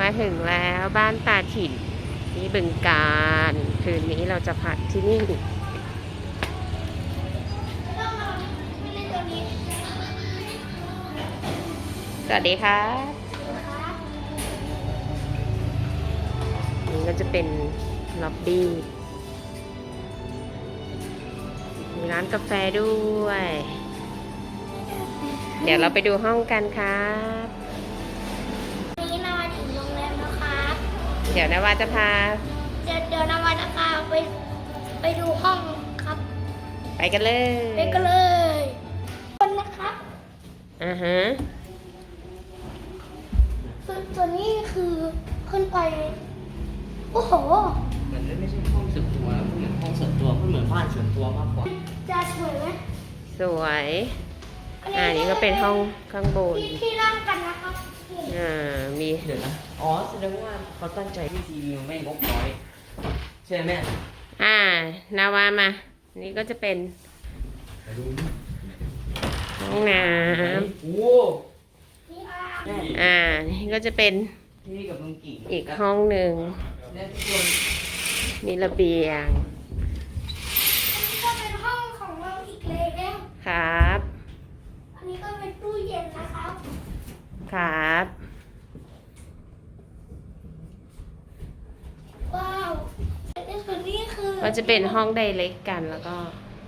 มาถึงแล้วบ้านตาถิ่นที่บึงการคืนนี้เราจะพักที่นี่สวัสดีค่ะนี่ก็จะเป็นล็อบบี้มีร้านกาแฟด้วย เดี๋ยวเราไปดูห้องกันครับ วันนี้นาวาถึงโรงแรมแล้วครับ เดี๋ยวนาวาจะพา เดี๋ยวเดี๋ยวนาวาจะพาไปไปดูห้องครับ ไปกันเลยไปกันเลยคนนะครับอ่าฮะส่วนส่วนนี้คือขึ้นไป โอ้โหมันไม่ใช่ห้องส่วนตัวแล้วมันเหมือนห้องส่วนตัวมันเหมือนบ้านส่วนตัวมากกว่าจะสวยไหมสวยอ่านี่ก็เป็นห้องข้างบนที่ที่นั่งกันนะครับนี่อ่ามี เดี๋ยวนะ อ๋อแสดงว่าเขาตั้งใจที่ทีวีไม่งบน้อย ใช่ไหมแม่อ่านาวามา นี่ก็จะเป็นห้องน้โอ้นี่อะแม่ำอ่า นี่ก็จะเป็นที่กับลุงกี่อีกห้องหนึ่งและทุกคนมีระเบียง อันนี้ก็เป็นห้องของเราอีกแล้ว ครับ อันนี้ก็เป็นตู้เย็นนะครับ ครับ ว้าวและส่วนนี้คือ ก็จะเป็นห้องไดเล็กกันแล้วก็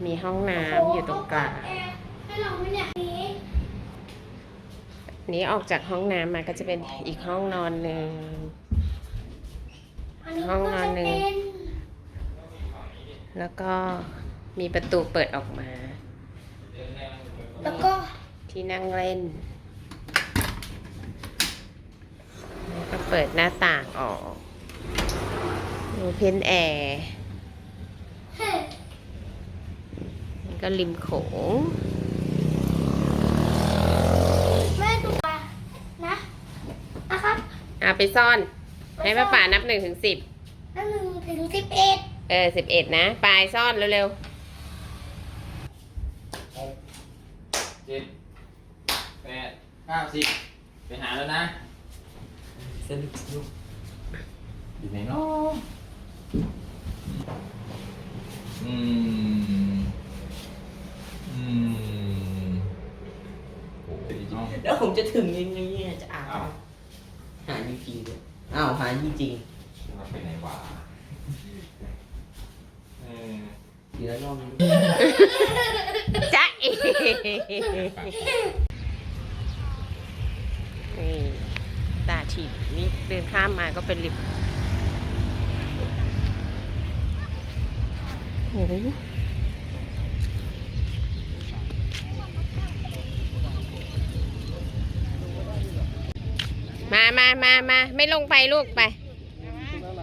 มีห้องน้ำอยู่ตรงกลางแอร์ให้เราไหม่เนี่ยนี้นี้ออกจากห้องน้ำมาก็จะเป็นอีกห้องนอนหนึ่งอันนี้ห้องนอนหนึ่งก็จะเป็นแล้วก็มีประตูเปิดออกมา แล้วก็ที่นั่งเล่นแล้วก็เปิดหน้าต่างออกดูเพนแอร์ เฮ้ย แล้ว ก็ริมโขงแม่ดูมานะนะครับอะไปซ่อน ให้ป้าป่านับหนึ่งถึงสิบแล้วหนึ่งถึงสิบเอ็ดเออสิบเอ็ดนะปลายซ่อนเร็วเจ็ดแปดเก้าสิบไปหาแล้วนะสนุกสนุกอยู่ไหนเนาะอืม อืมโอ้ยเอาแล้วผมจะถึงยังไงเนี่ยจะอ่านอ้าวหาจริงๆด้วยอ้าวหาจริงมาไปไหนวะเออๆทีละรอบนึงๆจ๊ะเอนี่ตาถีบนี่เดินข้ามมาก็เป็นลิฟต์โอ้ยมามามามาไม่ลงไปลูกไป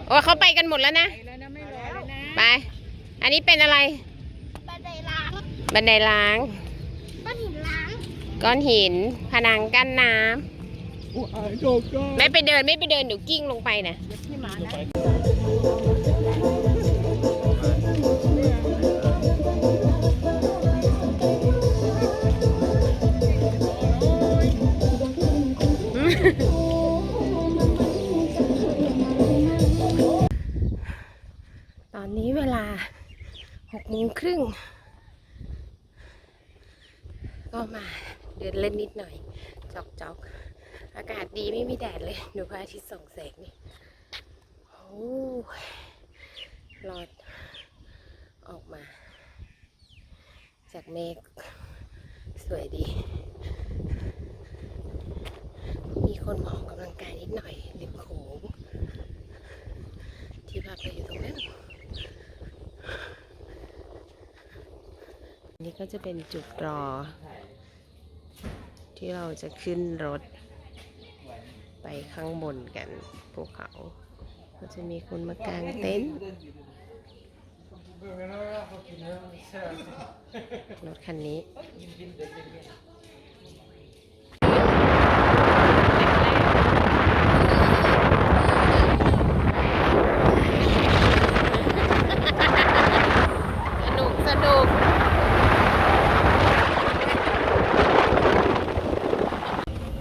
โอ้เขาไปกันหมดแล้วนะ ไป อันนี้เป็นอะไร บันไดล้าง บันไดล้าง ก้อนหินล้าง ก้อนหิน ผนังกั้นน้ำไม่ไปเดินไม่ไปเดินเดี๋ยวกิ้งลงไปนะ จอกจอกอากาศดีไม่มีแดดเลย ดูพระอาทิตย์ส่องแสงนี่โอ้ยรอดออกมา จากเมฆสวยดี มีคนมาออกกำลังกายนิดหน่อยริมโขงที่พักเราอยู่ตรงนั้นนี่ก็จะเป็นจุดรอ ที่เราจะขึ้นรถ ไปข้างบนกันภูเขาก็จะมีคนมากางเต็นท์รถคันนี้ สนุก สนุก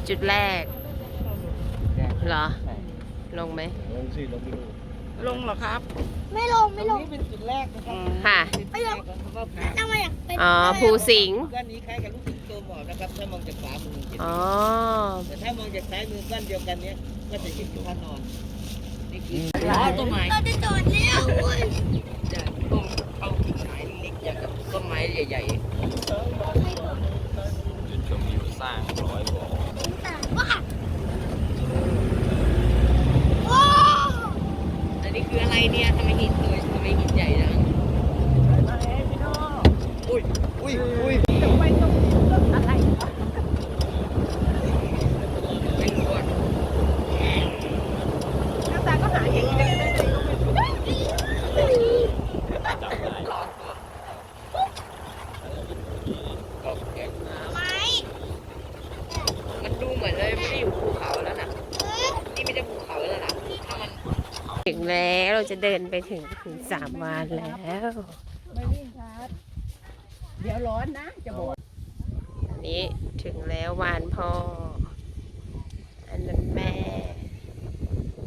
จุดแรก เหรอ ใช่ ลงไหม ลงสิลงไปดู ลงเหรอครับ ไม่ลงไม่ลง นี่เป็นจุดแรกนะครับ ค่ะ จุดแรกของเขาพา ทำไมอยากเป็น อ๋อ ภูสิงห์ก้อนนี้คล้ายกับลูกสิงโตหมอกนะครับถ้ามองจากขวามือเห็นอ๋อ แต่ถ้ามองจากซ้ายมือก้อนเดียวกันเนี้ยก็จะเห็นพระนอนนี่คืออ๋อต้นไม้เราจะจอดแล้วเว้ยจะต้องเอากิ่งไม้เล็กอย่างกับต้นไม้ใหญ่จุดชมวิวสร้างร้อยบ่อแต่ว่าโอ้ๆอันนี้คืออะไรเนี่ยทำไมหินสวยทำไมหินใหญ่จังอุ้ยอุ้ยอุ้ยไม่รู้อะ จับได้ ไม้ มันดูเหมือนเลยไม่ได้อยู่ภูเขาแล้วนะนี่ไม่ได้ภูเขาแล้วนะถ้ามัน ถึง แล้วเราจะเดินไปถึงถึงสามวันแล้วไม่วิ่งครับ เดี๋ยวร้อนนะ จะบอกอันนี้ถึงแล้ววานพ่อ อันนั้นแม่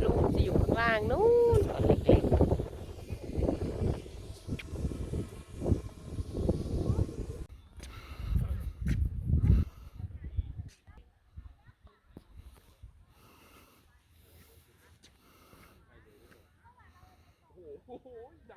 ลูกจะอยู่ข้างล่างนู้นต อนเล็กๆ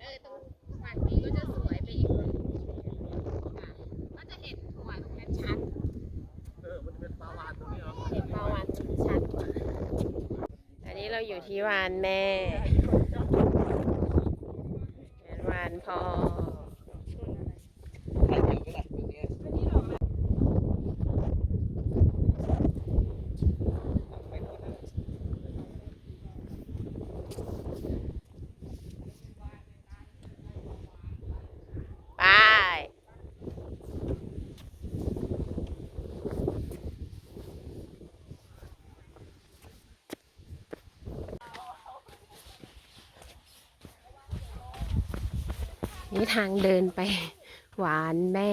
เออ ตรงฝั่งนี้ก็จะสวยไปอีกค่ะก็จะเห็นถั่วตรงนั้นชัด เออ มันจะเป็นปลาวานตรงนี้เหรอ เห็นปลาวานชัดกว่า อันนี้เราอยู่ที่วานแม่วานพ่อ ใครอยู่กันล่ะตรงเนี้ย ไป นี่ทางเดินไปหวานแม่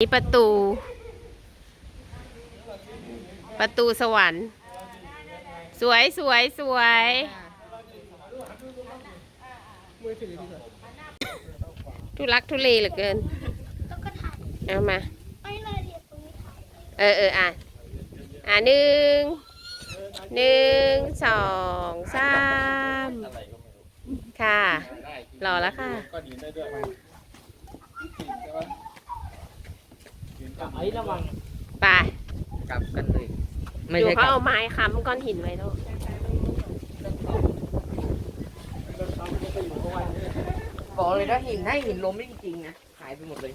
นี่ประตู ประตูสวรรค์ สวยสวยสวยทุลักทุเลเหลือเกินเอามาเลยเดี๋ยวตรงนี้ถ่ายเออเอออะอะหนึ่งหนึ่งสองสามค่ะรอแล้วค่ะ ก็ดีได้ด้วยไอ้ระวังไปกลับกันเลย ไม่ดูใช่กเขาลัเอาบไม้ค้ำก้อนหินไว้แล้วบอกเลยนะหินให้หินล้มจริงๆนะหายไปหมดเลย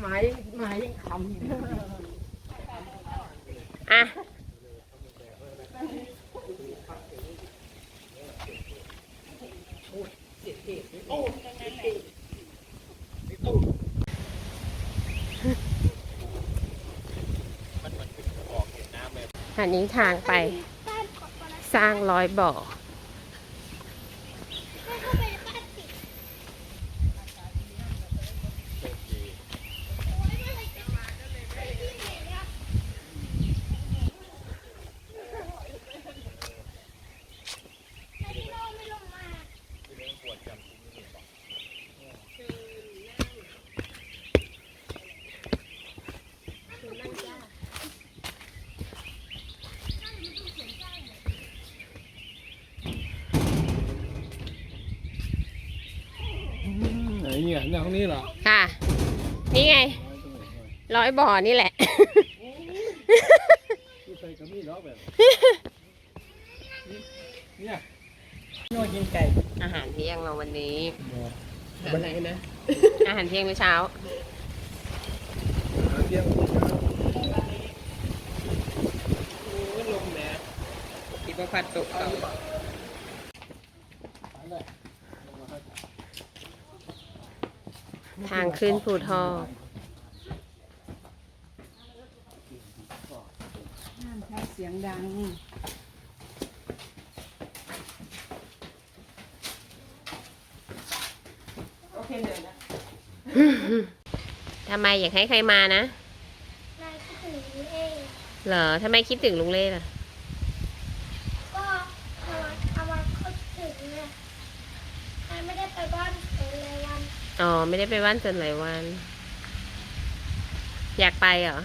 ไม้ไม้ยังคำอยู่อะอั นนี้ทางไปสร้างร้อยบ่อ ให้เข้าไปในบ้านสิโอ้ยเมื่อไหร่จะมาไปที่ไหนอะแล้วที่โน่ไม่ลงมา ไหนเนี่ยเนี่ยต รงนี้เหรอค่ะ นี่ไง ร้อยบ่อนี่แหละ ที่ใส่กระมี่ล้อแบบเนี่ยนวดกินไก่อาหารเที่ยงเราวันนี้ วันไหนนะ อาหารเที่ยงเมื่อเช้าเที่ยงลมแม่ที่ประพัดตกต่อ ทางขึ้นภูทอกห้ามใช้เสียงดัง โอเคเลยนะทำไมอยากให้ใครมานะ นายคิดถึงนี้เองเหรอทำไมคิดถึงลุงเล่ล่ะ ก็เอามาเอามาเขาถึงเนี่ยนายไม่ได้ไปบ้านเฉยเลยวัน อ๋อ ไม่ได้ไปบ้านเจนหลายวัน อยากไปเหรอ